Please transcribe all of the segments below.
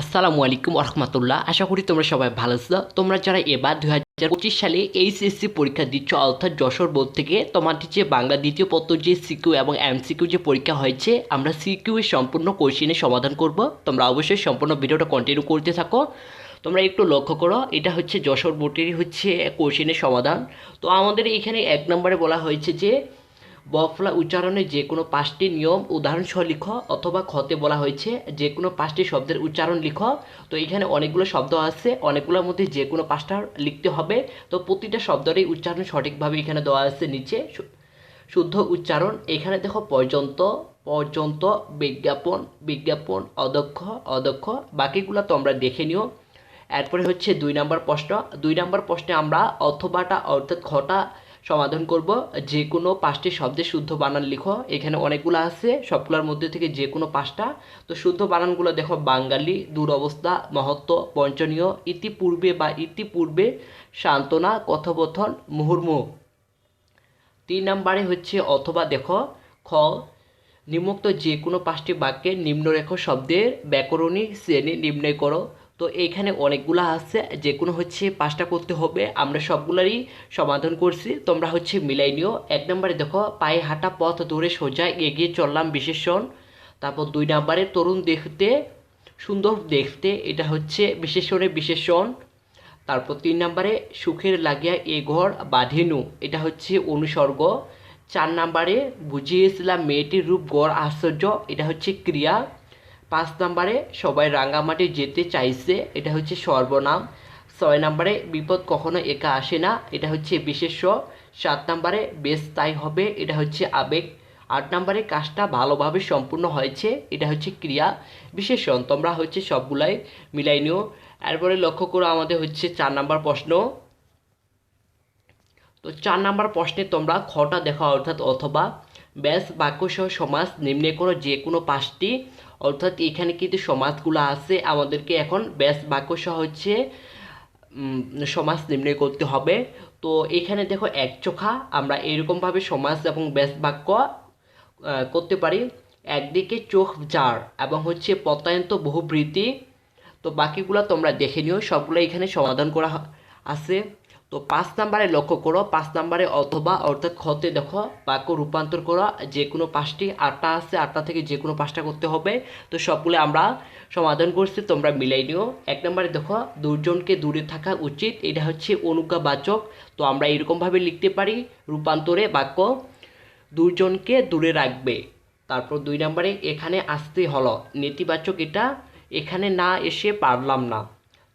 আসসালামু আলাইকুম রহমতুল্লাহ আশা করি তোমরা সবাই ভালো আছো। তোমরা যারা এবার দু হাজার পঁচিশ সালে এইচএসসি পরীক্ষা দিচ্ছ, অর্থাৎ যশোর বোর্ড থেকে, তোমাদের যে বাংলা দ্বিতীয় পত্র, যে সিকিউ এবং এমসিকিউ যে পরীক্ষা হয়েছে, আমরা সিকিউ এর সম্পূর্ণ কোশ্চেনের সমাধান করব। তোমরা অবশ্যই সম্পূর্ণ ভিডিওটা কন্টিনিউ করতে থাকো। তোমরা একটু লক্ষ্য করো, এটা হচ্ছে যশোর বোর্ডেরই হচ্ছে কোশ্চেনের সমাধান। তো আমাদের এখানে এক নম্বরে বলা হয়েছে যে বফলা উচ্চারণের যে কোনো পাঁচটি নিয়ম উদাহরণসহ লিখো অথবা খতে বলা হয়েছে। যে কোনো পাঁচটি শব্দের উচ্চারণ লিখো। তো এখানে অনেকগুলো শব্দ আছে। অনেকগুলোর মধ্যে যে কোনো পাঁচটা লিখতে হবে। তো প্রতিটা শব্দেরই উচ্চারণ সঠিকভাবে এখানে দেওয়া আছে নিচে। শুদ্ধ উচ্চারণ। এখানে দেখো পর্যন্ত পর্যন্ত, বিজ্ঞাপন বিজ্ঞাপন অদক্ষ অদক্ষ বাকিগুলো তোমরা দেখে নিও। এরপরে হচ্ছে দুই নম্বর প্রশ্ন। দুই নম্বর প্রশ্নে আমরা অথবাটা অর্থাৎ খটা সমাধান করব। যে কোনো পাঁচটি শব্দে শুদ্ধ বানান লিখো। এখানে অনেকগুলো আছে, সবগুলোর মধ্যে থেকে যে কোনো পাঁচটা। তো শুদ্ধ বানানগুলো দেখো, বাঙালি, দুরবস্থা, মহত্ব, বঞ্চনীয়, ইতিপূর্বে বা ইতিপূর্বে, সান্ত্বনা কথোপথন মুহুর্মুহ তিন নম্বরে হচ্ছে, অথবা দেখো, খ, নিম্নোক্ত যে কোনো পাঁচটি বাক্যে নিম্নরেখ শব্দের ব্যাকরণিক শ্রেণি নির্ণয় করো। তো এইখানে অনেকগুলো আছে যে কোনো হচ্ছে পাঁচটা করতে হবে, আমরা সবগুলোরই সমাধান করছি, তোমরা হচ্ছে মিলাই নিও। এক নম্বরে দেখো, পায়ে হাঁটা পথ ধরে সোজা এগিয়ে চললাম বিশেষণ। তারপর দুই নম্বরে তরুণ দেখতে, সুন্দর দেখতে, এটা হচ্ছে বিশেষণের বিশেষণ। তারপর তিন নম্বরে সুখের লাগিয়া এ ঘর বাঁধেনু, এটা হচ্ছে অনুসর্গ। চার নম্বরে বুঝিয়েছিলাম মেয়েটির রূপ, গড়, আশ্চর্য, এটা হচ্ছে ক্রিয়া। পাঁচ নম্বরে সবাই রাঙ্গামাটি যেতে চাইছে, এটা হচ্ছে সর্বনাম। ছয় নম্বরে, বিপদ কখনো একা আসে না, এটা হচ্ছে বিশেষ্য। সাত নম্বরে, বেশ তাই হবে, এটা হচ্ছে আবেগ। আট নম্বরে, কাজটা ভালোভাবে সম্পূর্ণ হয়েছে, এটা হচ্ছে ক্রিয়া। বিশেষণ, তোমরা হচ্ছে সবগুলাই মিলাই নিও। এরপরে লক্ষ্য করো আমাদের হচ্ছে চার নাম্বার প্রশ্ন। তো চার নাম্বার প্রশ্নে তোমরা খটা দেখা অর্থাৎ অথবা, ব্যাস বাক্যসহ সমাজ নিম্নে করো যে কোনো পাঁচটি অর্থাৎ এখানে কিন্তু সমাজগুলো আছে, আমাদেরকে এখন ব্যাস বাক্যসহ হচ্ছে সমাজ নির্ণয় করতে হবে। তো এখানে দেখো এক চোখা, আমরা এরকমভাবে সমাজ এবং ব্যাস বাক্য করতে পারি। একদিকে চোখ যার এবং হচ্ছে প্রত্যয়ন্ত বহুবৃত্তি তো বাকিগুলো তোমরা দেখে নিও, সবগুলো এখানে সমাধান করা আছে। তো পাঁচ নাম্বারে লক্ষ্য করো, পাঁচ নাম্বারে অথবা অর্থাৎ খতে দেখো, বাক্য রূপান্তর করা যে কোনো পাঁচটি, আটটা আছে, আটটা থেকে যে কোনো পাঁচটা করতে হবে। তো সবগুলো আমরা সমাধান করছি, তোমরা মিলাই নিও। এক নম্বরে দেখো দুজনকে দূরে থাকা উচিত, এটা হচ্ছে অনুজ্ঞাবাচক। তো আমরা এরকমভাবে লিখতে পারি, রূপান্তরে বাক্য দুজনকে দূরে রাখবে। তারপর দুই নম্বরে, এখানে আসতে হলো। নেতিবাচক এটা, এখানে না এসে পারলাম না।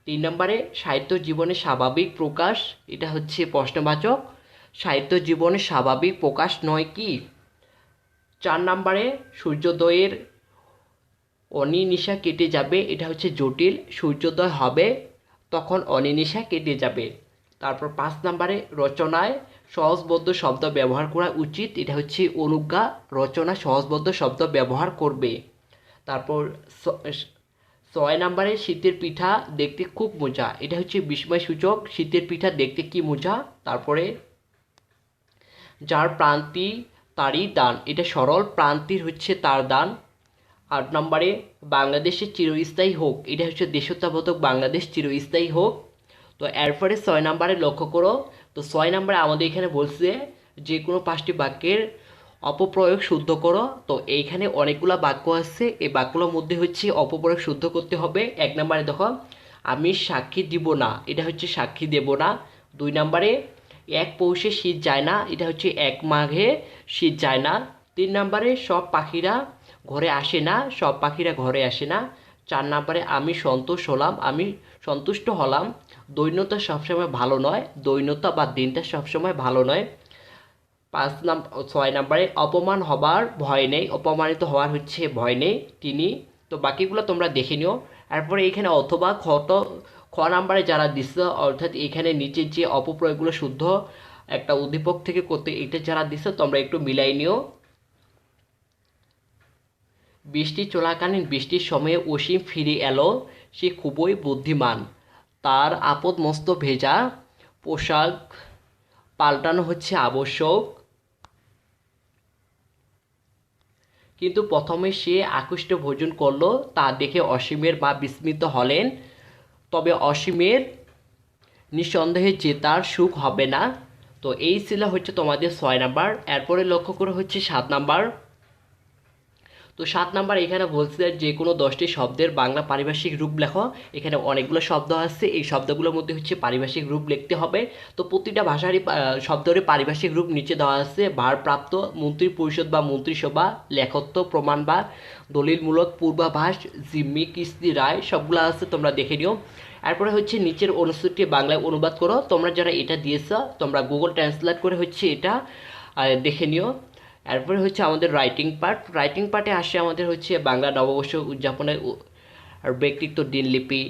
তিন নম্বরে, সাহিত্য জীবনে স্বাভাবিক প্রকাশ, এটা হচ্ছে প্রশ্নবাচক। সাহিত্য জীবনে স্বাভাবিক প্রকাশ নয় কি? চার নম্বরে, সূর্যোদয়ের অনিনিশা কেটে যাবে, এটা হচ্ছে জটিল, সূর্যোদয় হবে, তখন অনিনিশা কেটে যাবে। তারপর পাঁচ নম্বরে, রচনায় সহজবদ্ধ শব্দ ব্যবহার করা উচিত, এটা হচ্ছে অনুজ্ঞা, রচনা সহজবদ্ধ শব্দ ব্যবহার করবে। তারপর ছয় নম্বরে শীতের পিঠা দেখতে খুব মজা। এটা হচ্ছে বিস্ময় সূচক শীতের পিঠা দেখতে কি মজা? তারপরে যার প্রান্তি তারই দান। এটা সরল, প্রান্তির হচ্ছে তার দান। আট নম্বরে বাংলাদেশের চিরস্থায়ী হোক। এটা হচ্ছে দেশত্যাবোধক বাংলাদেশ চিরস্থায়ী হোক। তো এরপরে ছয় নম্বরে লক্ষ্য করো। তো ছয় নম্বরে আমাদের এখানে বলছে যে কোনো পাঁচটি বাক্যের অপপ্রয়োগ শুদ্ধ করো। তো এইখানে অনেকগুলো বাক্য আছে। এই বাক্যগুলোর মধ্যে হচ্ছে অপপ্রয়োগ শুদ্ধ করতে হবে। এক নম্বরে দেখো, আমি সাক্ষী দিব না। এটা হচ্ছে সাক্ষী দেব না। দুই নম্বরে, এক পৌষে শীত যায় না। এটা হচ্ছে এক মাঘে শীত যায় না। তিন নম্বরে, সব পাখিরা ঘরে আসে না। সব পাখিরা ঘরে আসে না। চার নম্বরে, আমি সন্তোষ হলাম। আমি সন্তুষ্ট হলাম। দৈন্যতা সবসময় ভালো নয়। দৈন্যতা বা দিনটা সবসময় ভালো নয়। পাঁচ নাম ছয় নাম্বারে, অপমান হবার ভয় নেই, অপমানিত হওয়ার হচ্ছে ভয় নেই, তিনি তো বাকিগুলো তোমরা দেখে নিও। তারপরে এখানে অথবা খত খ নাম্বারে যারা দিচ্ছে অর্থাৎ এখানে নিচের যে অপপ্রয়োগগুলো শুদ্ধ একটা উদ্দীপক থেকে করতে এটা যারা দিচ্ছে তোমরা একটু মিলাই নিও। বৃষ্টি চলাকালীন বৃষ্টির সময়ে অসীম ফিরে এলো, সে খুবই বুদ্ধিমান। তার আপদ মস্ত ভেজা পোশাক পাল্টানো হচ্ছে আবশ্যক। কিন্তু প্রথমে সে আকৃষ্ট ভোজন করল, তা দেখে অসীমের মা বিস্মিত হলেন। তবে অসীমের নিঃসন্দেহে যে তার সুখ হবে না। তো এই ছিল হচ্ছে তোমাদের ছয় নাম্বার। এরপরে লক্ষ্য করে হচ্ছে সাত নাম্বার। তো সাত নাম্বার এখানে বলছে যে কোনো দশটি শব্দের বাংলা পারিভাষিক রূপ লেখো। এখানে অনেকগুলো শব্দ আছে। এই শব্দগুলোর মধ্যে হচ্ছে পারিভাষিক রূপ লিখতে হবে। তো প্রতিটা ভাষারই আহ, শব্দেরই পারিভাষিক রূপ নিচে দেওয়া আছে। ভারপ্রাপ্ত মন্ত্রী পরিষদ বা মন্ত্রিসভা লেখত্ব প্রমাণ বা দলিলমূলক পূর্বাভাস জিম্মি কিস্তি রায় সবগুলো আছে তোমরা দেখে নিও। এরপরে হচ্ছে নিচের অনুচ্ছেদটি বাংলায় অনুবাদ করো। তোমরা যারা এটা দিয়েছ তোমরা গুগল ট্রান্সলেট করে হচ্ছে এটা দেখে নিও। এরপরে হচ্ছে আমাদের রাইটিং পার্ট রাইটিং পার্টে আসে আমাদের হচ্ছে বাংলা নববর্ষ উদযাপনের ব্যক্তিত্ব দিনলিপি